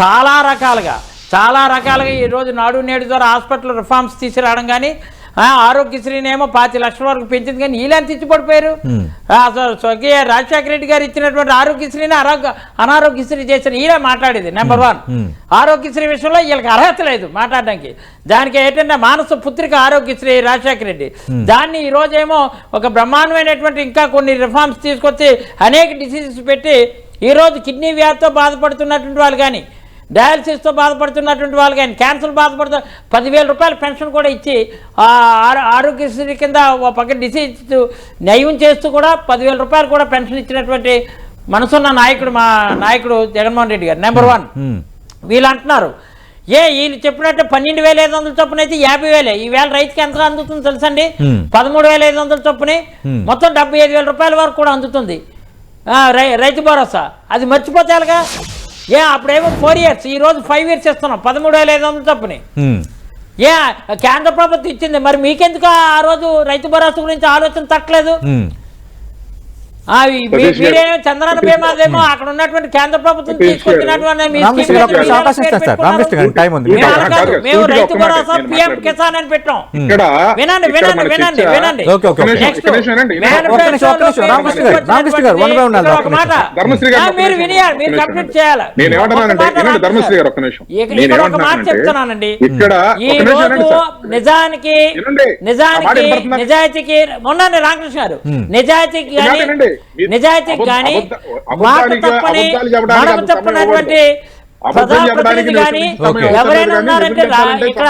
చాలా రకాలుగా చాలా రకాలుగా ఈ రోజు నాడు నేడు ద్వారా హాస్పిటల్ రిఫార్మ్స్ తీసుకురావడం కానీ ఆ, ఆరోగ్యశ్రీని ఏమో పాతి లక్షల వరకు పెంచింది కానీ వీళ్ళని తెచ్చి పడిపోయారు ఆ, అసలు స్వర్గీయ రాజశేఖర రెడ్డి గారు ఇచ్చినటువంటి ఆరోగ్యశ్రీని అనారోగ్య అనారోగ్యశ్రీ చేసిన ఈయన మాట్లాడేది నెంబర్ వన్ ఆరోగ్యశ్రీ విషయంలో వీళ్ళకి అర్హత లేదు మాట్లాడడానికి. దానికి ఏంటంటే మానస పుత్రిక ఆరోగ్యశ్రీ రాజశేఖర రెడ్డి. దాన్ని ఈ రోజేమో ఒక బ్రహ్మాండమైనటువంటి ఇంకా కొన్ని రిఫార్మ్స్ తీసుకొచ్చి అనేక డిసీజెస్ పెట్టి ఈరోజు కిడ్నీ వ్యాధితో బాధపడుతున్నటువంటి వాళ్ళు కానీ డయాలసిస్తో బాధపడుతున్నటువంటి వాళ్ళు కానీ క్యాన్సర్ బాధపడుతు పదివేల రూపాయల పెన్షన్ కూడా ఇచ్చి ఆరోగ్యశ్రీ కింద ఒక పక్క డిసీజ్ నయం చేస్తూ కూడా పదివేల రూపాయలు కూడా పెన్షన్ ఇచ్చినటువంటి మనసున్న నాయకుడు మా నాయకుడు జగన్మోహన్ రెడ్డి గారు నెంబర్ వన్. వీళ్ళు అంటున్నారు ఏ వీళ్ళు చెప్పినట్టు పన్నెండు వేల ఐదు వందల చొప్పున అయితే యాభై వేలే. ఈ వేల రైతుకి ఎంత అందుతుంది తెలుసండి. పదమూడు వేల ఐదు వందల చొప్పునే. మొత్తం డెబ్బై ఐదు వేల రూపాయల వరకు కూడా అందుతుంది. రై- రైతు భరోసా. అది మర్చిపోతే ఎలాగా? ఏ అప్పుడేమో ఫోర్ ఇయర్స్ ఈ రోజు ఫైవ్ ఇయర్స్ ఇస్తున్నాం పదమూడు వేల ఐదు వందల చొప్పుని ఉమ్, ఏ కేంద్ర ప్రభుత్వం ఇచ్చింది. మరి మీకెందుకు ఆ రోజు రైతు భరోసా గురించి ఆలోచన తట్టలేదు? ఉమ్. ఆ, ఈ- మీ- సతీష్ గారు. మీరేమో చంద్రబాబు బీమాదేమో అక్కడ ఉన్నటువంటి కేంద్ర ప్రభుత్వం. తీసుకొచ్చినటువంటి మేము రైతు భరోసా పిఎం. కిసాన్ అని పెట్టాం ఇక్కడ వినండి ఒక మాట. మీరు వినియాలి మీరు. కంప్లీట్ చేయాలి ధర్మశ్రీ గారు ఒక్క నిమిషం ఒక మాట చెప్తున్నానండి ఈ రోజు. నిజానికి? నిజాయితీకి మొన్న రామకృష్ణ గారు నిజాయితీకి కానీ అబద్ధ- కానీ మాట తప్పని సమయం తప్పనటువంటి ఎవరైనా ఉన్నారంటే ఇక్కడ.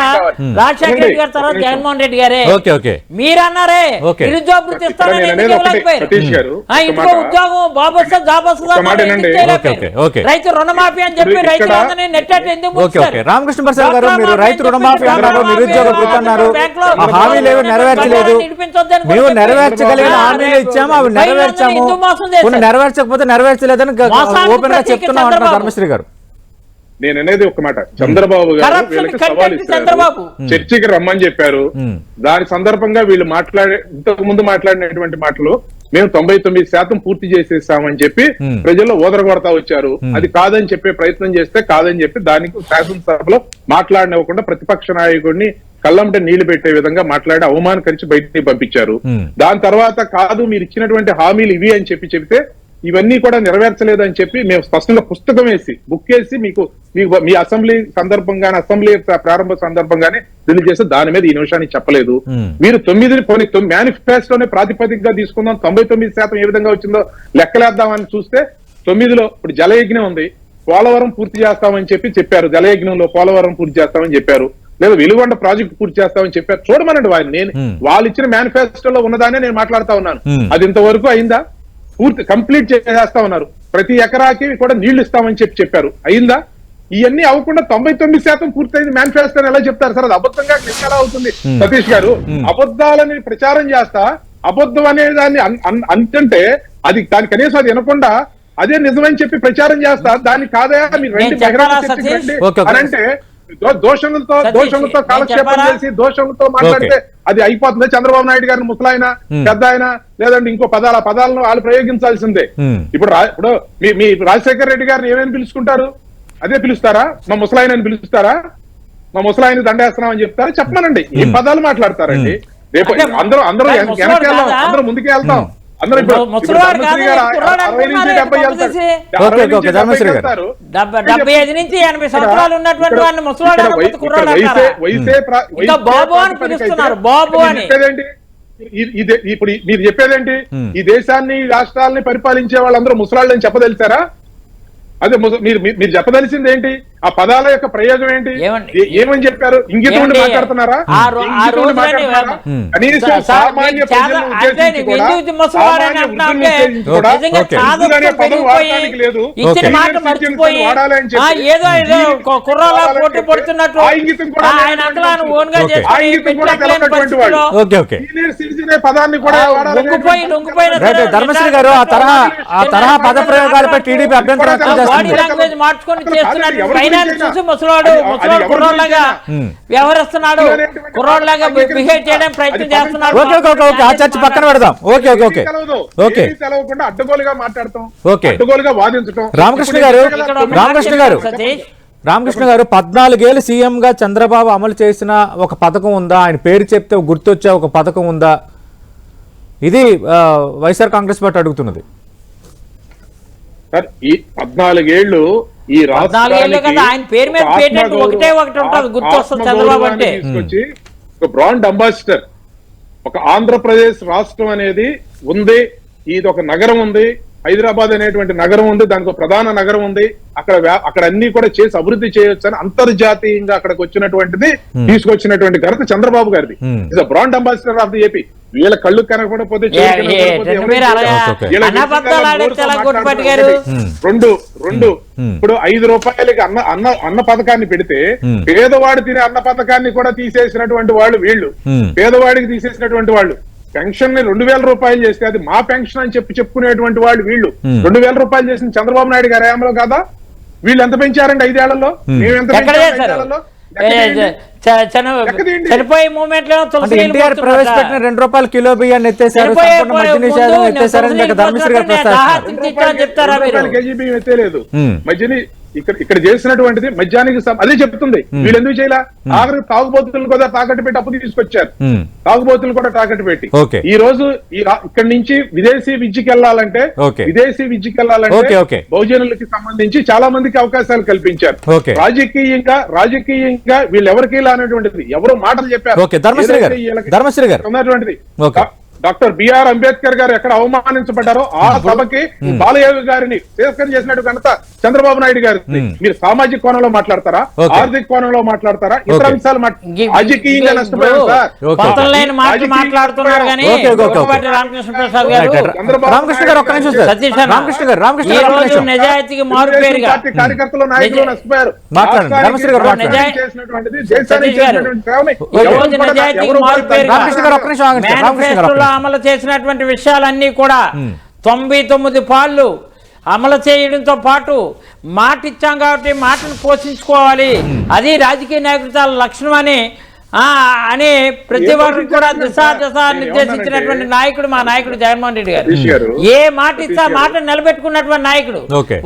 రాజశేఖర రెడ్డి. గారి తర్వాత. జగన్మోహన్ రెడ్డి గారే ఓకే ఓకే మీరు అన్నారే ఓకే. నిరుద్యోగ వృత్తి ఇక్కడ ఇస్తానని నేను ఎందుకు అనేది ఒకటి, ఇవ్వలేకపోయారు సతీష్ గారు ఆ, ఒక ఇంటికో మాట. ఉద్యోగం బాబు వస్తే జాబ్ వస్తుందా. రైతు రుణమాఫీ అని చెప్పి రైతులందరినీ ఎందుకు? రామకృష్ణ ప్రసాద్ గారు మీరు రైతు రుణమాఫీ అన్నారు నిరుద్యోగ అన్నారు హామీలు నెరవేర్చలేదు మేము నెరవేర్చగలిగిన. హామీలు ఇచ్చాము అవి నెరవేర్చాము నెరవేర్చకపోతే నెరవేర్చలేదని ఓపెన్గా చెప్తున్నాం అంటున్నారు. ధర్మశ్రీ గారు నేను అనేది ఒక మాట చంద్రబాబు గారు వీళ్ళకి సవాల్ ఇస్తారు. చంద్రబాబు. చర్చికి రమ్మని చెప్పారు మ్మ్. దాని సందర్భంగా వీళ్ళు మాట్లాడే ఇంతకు ముందు మాట్లాడినటువంటి మాటలు మేము తొంభై తొమ్మిది శాతం పూర్తి చేసేసామని చెప్పి మ్మ్. ప్రజల్లో ఓదరగొడతా వచ్చారు అది కాదని చెప్పే ప్రయత్నం చేస్తే కాదని చెప్పి దానికి శాసనసభలో మాట్లాడనివ్వకుండా ప్రతిపక్ష నాయకుడిని కళ్ళంట నీళ్ళు పెట్టే విధంగా మాట్లాడి అవమానకరించి బయటికి పంపించారు. దాని తర్వాత కాదు మీరు ఇచ్చినటువంటి హామీలు ఇవి అని చెప్పి చెబితే ఇవన్నీ కూడా నెరవేర్చలేదు అని చెప్పి మేము స్పష్టంగా పుస్తకం వేసి బుక్ వేసి మీకు మీ అసెంబ్లీ సందర్భంగానే అసెంబ్లీ ప్రారంభ సందర్భంగానే రిలీజ్ చేస్తే దాని మీద ఈ నిమిషానికి చెప్పలేదు. మీరు తొమ్మిది పోనీ మేనిఫెస్టోనే ప్రాతిపదికగా తీసుకుందాం తొంభై తొమ్మిది శాతం ఏ విధంగా వచ్చిందో లెక్కలేద్దామని చూస్తే తొమ్మిదిలో ఇప్పుడు జలయజ్ఞం ఉంది పోలవరం పూర్తి చేస్తామని చెప్పి చెప్పారు. జలయజ్ఞంలో పోలవరం పూర్తి చేస్తామని చెప్పారు. లేదా వెలుగొండ ప్రాజెక్ట్ పూర్తి చేస్తామని చెప్పారు. చూడమనండి వారిని. నేను. వాళ్ళు ఇచ్చిన మేనిఫెస్టోలో ఉన్నదానే నేను మాట్లాడుతా ఉన్నాను. అది ఇంతవరకు అయిందా? పూర్తి కంప్లీట్ చేసేస్తా ఉన్నారు. ప్రతి ఎకరాకి కూడా నీళ్ళు ఇస్తామని చెప్పి చెప్పారు. అయిందా? ఇవన్నీ అవ్వకుండా తొంభై తొమ్మిది శాతం పూర్తయింది. మేనిఫెస్టో అని ఎలా చెప్తారు సార్? అది అబద్ధంగా ఎలా అవుతుంది. సతీష్ గారు. అబద్ధాలని ప్రచారం చేస్తా అబద్ధం అనే దాన్ని అంటుంటే అది దాని కనీసం అది వినకుండా అదే నిజమని చెప్పి ప్రచారం చేస్తా దాన్ని కాదా మీరు రండి. అని అంటే దో- దోషములతో సతీష్, దోషములతో నేను కాలక్షేపం? చేసి దోషములతో మాట్లాడితే అది అయిపోతుంది? చంద్రబాబు నాయుడు గారిని ముసలాయన. పెద్ద ఆయన లేదంటే ఇంకో పదాల పదాలను వాళ్ళు ప్రయోగించాల్సిందే. ఇప్పుడు రా- ఇప్పుడు మీ మీ రాజశేఖర రెడ్డి గారిని ఏమేమి పిలుచుకుంటారు? అదే పిలుస్తారా? మా ముసలాయనని పిలుస్తారా? మా ముసలాయన దండేస్తున్నాం అని చెప్తారా? చెప్పమనండి. ఏ పదాలు మాట్లాడతారండి. రేపు అందరూ అందరూ? అందరూ ముందుకే వెళ్తాం ఇప్పుడు? డెబ్బై ఐదు నుంచి ఎనభై సంవత్సరాలు ఉన్నటువంటి ముసలివాడు బాబు అని పిలుస్తున్నారు, బాబు మీరు అని. ఈ- ఇదే- ఇప్పుడు ఈ- మీరు చెప్పేదేంటి. ఈ దేశాన్ని ఈ రాష్ట్రాలని పరిపాలించే వాళ్ళందరూ ముసలాళ్ళని చెప్పదలిచారా? అదే మీరు మీరు- మీరు చెప్పదలిసింది ఏంటి? ఆ పదాల యొక్క ప్రయోగం ఏంటి? ఏమని చెప్పారు? ఇంగితం ఉండి? మాట్లాడుతున్నారా. కనీసం సామాన్య లేదు. ధర్మశ్రీ గారు ఆ తరహా ఆ తరహా పద ప్రయోగాలపై టీడీపీ అభ్యంతరం బాడీ లాంగ్వేజ్ మార్చుకొని ఎవరి ఫైనాన్స్? చూసి ముసలాడు ముసలాడు కుర్రోళ్ళగా. వ్యవహరిస్తున్నాడు. కుర్రోళ్ళగా బిహేవ్ చేయడం ప్రయత్నం చేస్తున్నాడు. ఓకే ఓకే ఓకే ఆ చర్చ పక్కన పెడదాం. Okay okay okay. ఓకే. తెలవకుండా అడ్డగోలుగా మాట్లాడతాం. ఓకే. అడ్డగోలుగా వాదించడం రామకృష్ణ గారు రామకృష్ణ గారు. రామకృష్ణ గారు పద్నాలుగేళ్ళు సీఎం గా చంద్రబాబు అమలు చేసిన ఒక పథకం ఉందా? ఆయన పేరు చెప్తే గుర్తొచ్చే ఒక పథకం ఉందా? ఇది వైఎస్ఆర్ కాంగ్రెస్ పార్టీ అడుగుతున్నది. సార్, ఈ పద్నాలుగేళ్ళు ఈ ఆయన పేరు మీద ఒక పేటెంట్ ఆత్మగౌరవం- ఒకటే ఒకటి ఉంటుంది, గుర్తొస్తుంది చంద్రబాబు అంటే. ఆత్మగౌరవాన్ని తీసుకొచ్చి ఒక బ్రాండ్ అంబాసిడర్. ఒక ఆంధ్రప్రదేశ్ రాష్ట్రం అనేది ఉంది ఇది ఒక నగరం ఉంది హైదరాబాద్ అనేటువంటి నగరం ఉంది దానికి ఒక ప్రధాన నగరం ఉంది అక్కడ అక్కడ అన్ని కూడా చేసి అభివృద్ధి చేయొచ్చు అని అంతర్జాతీయంగా అక్కడికి వచ్చినటువంటిది తీసుకొచ్చినటువంటి ఘనత చంద్రబాబు గారిది. Hmm. Is brand ambassador of the AP వీళ్ళ కళ్ళు కనకపోతే. రెండు రెండు. ఇప్పుడు ఐదు రూపాయలకి అన్న అన్న అన్న పథకాన్ని పెడితే. పేదవాడు తినే అన్న పథకాన్ని కూడా తీసేసినటువంటి వాళ్ళు వీళ్ళు. పేదవాడికి తీసేసినటువంటి వాళ్ళు పెన్షన్ని రెండు వేల రూపాయలు చేస్తే అది మా పెన్షన్ అని చెప్పి చెప్పుకునేటువంటి వాళ్ళు వీళ్ళు. రెండు వేల రూపాయలు చేసిన చంద్రబాబు నాయుడు గారి హయాంలో కాదా వీళ్ళు ఎంత పెంచారండి ఐదేళ్ళలో మేము ఎంత ఎక్కడ పెంచాం చేశారు ఐదేళ్ళలో? చనిపోయే మూమెంట్లో ఎన్టీఆర్. ప్రవేశపెట్టిన రెండు రూపాయల కిలో బియ్యాన్ని ఎత్తేసారు మద్య ముందు నిషేధం ఎత్తేసారని ధర్మశ్రీ గారు చెప్తారా మీరు? రూపాయలు ఇక్కడ ఇక్కడ చేసినటువంటిది మద్యానికి సం- అదే చెప్తుంది వీళ్ళు ఎందుకు చేయాల ఆఖరి తాగుబోతులను కూడా తాకట్టు పెట్టి అప్పు తీసుకొచ్చారు. తాగుబోతులు కూడా తాకట్టు పెట్టి. ఈ రోజు ఇక్కడి నుంచి విదేశీ విద్యకి వెళ్ళాలంటే. విదేశీ విద్యకి వెళ్ళాలంటే. బహుజనులకి సంబంధించి చాలా మందికి అవకాశాలు కల్పించారు. రాజకీయంగా రాజకీయంగా వీళ్ళు ఎవరికి ఇలా అనేటువంటిది ఎవరు మాటలు చెప్పారు ధర్మశ్రీ గారు. ధర్మశ్రీ గారు. డాక్టర్ బిఆర్ అంబేద్కర్ గారు ఎక్కడ అవమానించబడ్డారో ఆ సభకి బాలయోగి గారిని తిరస్కరణ చేసినట్టు ఘనత చంద్రబాబు నాయుడు గారి. మీరు సామాజిక కోణంలో మాట్లాడతారా. ఆర్థిక కోణంలో మాట్లాడతారా? ఇతర. అంశాలు రాజకీయంగా నష్టపోయారు కార్యకర్తలు నాయకులు నష్టపోయారు. చేసినటువంటిది దేశానికి. చేసినటువంటి సేవని ఈ ఎవరు రోజు కూడా- నిజాయితీకి ఎవరు మారు కూడా పేరుగా రామకృష్ణ గారు ఒక్క నిమిషం ఆగండి సార్. రామకృష్ణ గారు ఒక్క మేనిఫెస్టోలో నిమిషం. అమలు చేసినటువంటి విషయాలన్నీ కూడా తొంభై తొమ్మిది పాళ్ళు అమలు చేయడంతో పాటు మాట ఇచ్చాం కాబట్టి మాటను పోషించుకోవాలి అది రాజకీయ నాయకుల లక్షణం అని అని ప్రతి ఒక్కరికి కూడా దిశ దిశ? నిర్దేశించినటువంటి నాయకుడు మా నాయకుడు జగన్మోహన్ రెడ్డి గారు. ఏ మాట ఇస్తే మాట నిలబెట్టుకున్నటువంటి నాయకుడు.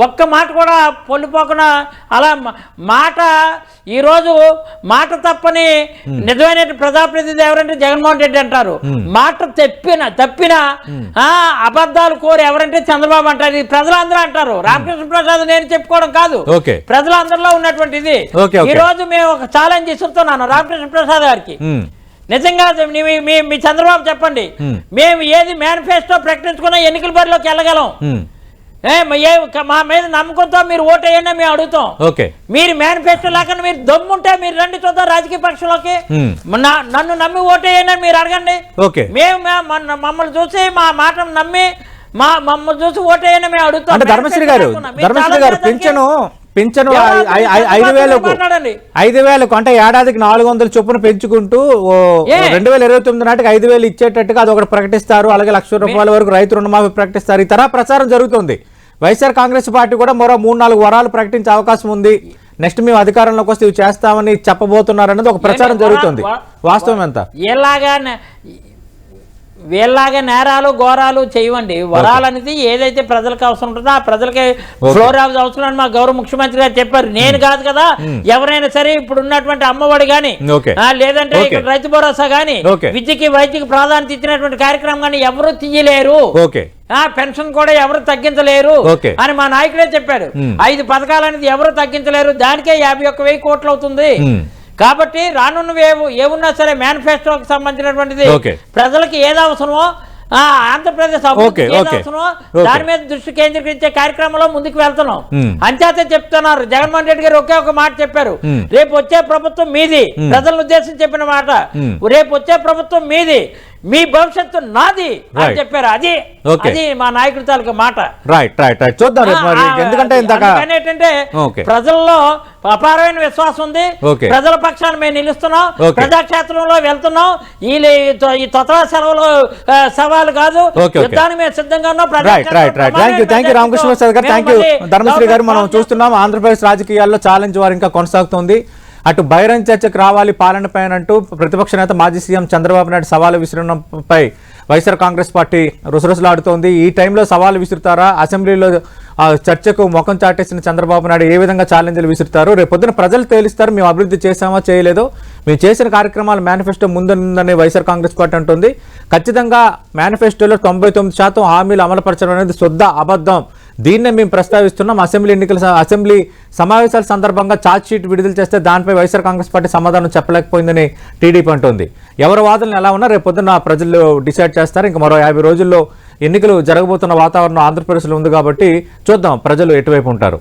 ఒక్క మాట కూడా పొల్లిపోకుండా అలా మాట ఈరోజు మాట తప్పని నిజమైన ప్రజాప్రతినిధి ఎవరంటే జగన్మోహన్ రెడ్డి అంటారు. మాట తప్పిన తప్పిన ఆ, అబద్ధాలు కోరి ఎవరంటే చంద్రబాబు అంటారు. ఇది ప్రజలందరూ అంటారు. రామకృష్ణ ప్రసాద్ నేను చెప్పుకోవడం కాదు. ప్రజలందరిలో ఉన్నటువంటి ఇది Okay, okay. ఈ రోజు మేము ఒక ఛాలెంజ్ ఇస్తున్నాను రామకృష్ణ ప్రసాద్ గారికి ఉమ్. నిజంగా మీ- చంద్రబాబు చెప్పండి. మేము ఏది మేనిఫెస్టో ప్రకటించుకున్నా ఎన్నికల బరిలోకి వెళ్ళగలం మ- మీద నమ్మకంతో మీరు ఓటేయండి మేము అడుగుతాం. ఓకే. మీరు మేనిఫెస్టో లేకుండా మీరు దమ్ముంటే మీరు రండి చూద్దాం రాజకీయ పక్షంలోకి. నన్ను నమ్మి ఓటేయండి మీరు అడగండి. ఓకే. మేము మమ్మల్ని చూసి మా మాటను నమ్మి మా మమ్మల్ని చూసి ఓటేయండి మేము అడుగుతాం. ధర్మశ్రీ గారు ధర్మశ్రీ గారు పింఛను ఐదు. వేలకు. ఐదు వేలకు అంటే ఏడాదికి నాలుగు వందల చొప్పున పెంచుకుంటూ? రెండు వేల ఇరవై తొమ్మిది నాటికి ఐదు వేలు ఇచ్చేటట్టుగా అది ఒకటి ప్రకటిస్తారు అలాగే లక్ష రూపాయల వరకు రైతు రుణమాఫీ ప్రకటిస్తారు ఈ తరహా ప్రచారం జరుగుతుంది వైఎస్ఆర్ కాంగ్రెస్ పార్టీ కూడా మరో మూడు నాలుగు వరాలు ప్రకటించే అవకాశం ఉంది నెక్స్ట్ మేము అధికారంలోకి వస్తే ఇవి చేస్తామని చెప్పబోతున్నారు అన్నది ఒక ప్రచారం? జరుగుతుంది వాస్తవం ఎంత ఎలాగా వీళ్ళలాగా నేరాలు ఘోరాలు చేయవండి. వరాలు అనేది ఏదైతే ప్రజలకు అవసరం ఉంటుందో ఆ ప్రజలకి ఫ్లోర్ హౌస్ అవసరం అని మా గౌరవ ముఖ్యమంత్రి గారు చెప్పారు. నేను కాదు కదా ఎవరైనా సరే ఇప్పుడు ఉన్నటువంటి అమ్మఒడి గాని లేదంటే. ఇక్కడ రైతు భరోసా గాని. విద్యకి వైద్యకి ప్రాధాన్యత ఇచ్చినటువంటి కార్యక్రమం కానీ ఎవరు తీయలేరు. పెన్షన్ కూడా ఎవరు తగ్గించలేరు. అని మా నాయకుడే చెప్పాడు. ఐదు పథకాలు అనేది ఎవరు తగ్గించలేరు దానికే యాభై ఒక్క వెయ్యి కోట్లు అవుతుంది. కాబట్టి రానున్నవి ఏమున్నా సరే మేనిఫెస్టోకి సంబంధించినటువంటిది. ప్రజలకు ఏది అవసరమో ఆంధ్రప్రదేశ్. అవసరమో. దాని మీద దృష్టి కేంద్రీకరించే కార్యక్రమంలో ముందుకు వెళ్తున్నాం. అంచేతే చెప్తున్నారు జగన్మోహన్ రెడ్డి గారు ఒకే ఒక మాట చెప్పారు. రేపు వచ్చే ప్రభుత్వం మీది. ప్రజలను ఉద్దేశించి చెప్పిన మాట. రేపు వచ్చే ప్రభుత్వం మీది మీ భవిష్యత్తు నాది అని. చెప్పారు. అది. అది మా నాయకుడి తాలూకా మాట. రైట్ రైట్ రైట్ చూద్దాం ఎందుకంటే ఏంటంటే. ప్రజల్లో అపారమైన విశ్వాసం ఉంది. ప్రజల పక్షాన మేము నిలుస్తున్నాం. ప్రజాక్షేత్రంలో వెళ్తున్నాం. ఈ లే- ఈ తొతరా సెలవులు సవాలు కాదు. యుద్ధానికి మేము సిద్ధంగా ఉన్నాం. రామకృష్ణ ప్రసాద్ గారు. థ్యాంక్ యూ ధర్మశ్రీ గారు. మనం చూస్తున్నాం ఆంధ్రప్రదేశ్ రాజకీయాల్లో ఛాలెంజ్ వారు ఇంకా కొనసాగుతోంది. అటు బహిరంగ చర్చకు రావాలి పాలన పైన అంటూ ప్రతిపక్ష నేత మాజీ సీఎం చంద్రబాబు నాయుడు సవాలు విసిరడంపై వైఎస్ఆర్ కాంగ్రెస్ పార్టీ రుసరుసలాడుతోంది. ఈ టైంలో సవాలు విసురుతారా? అసెంబ్లీలో ఆ, చర్చకు ముఖం చాటేసిన చంద్రబాబు నాయుడు ఏ విధంగా ఛాలెంజ్లు విసురుతారు? రేపు పొద్దున ప్రజలు తేలిస్తారు. మేము అభివృద్ధి చేశామా చేయలేదో? మేము చేసిన కార్యక్రమాలు మేనిఫెస్టో ముందుందని వైఎస్ఆర్ కాంగ్రెస్ పార్టీ అంటుంది. ఖచ్చితంగా మేనిఫెస్టోలో తొంభై తొమ్మిది శాతం హామీలు అమలుపరచడం అనేది శుద్ధ అబద్ధం. దీన్నే మేము ప్రస్తావిస్తున్నాం. అసెంబ్లీ ఎన్నికల అసెంబ్లీ సమావేశాల సందర్భంగా ఛార్జ్ షీట్ విడుదల చేస్తే దానిపై వైఎస్ఆర్ కాంగ్రెస్ పార్టీ సమాధానం చెప్పలేకపోయిందని టీడీపీ అంటోంది. ఎవరి వాదనలు ఎలా ఉన్నా రేపు పొద్దున్న ప్రజలు డిసైడ్ చేస్తారు. ఇంకా మరో యాభై రోజుల్లో ఎన్నికలు జరగబోతున్న వాతావరణం ఆంధ్రప్రదేశ్లో ఉంది కాబట్టి చూద్దాం ప్రజలు ఎటువైపు ఉంటారు.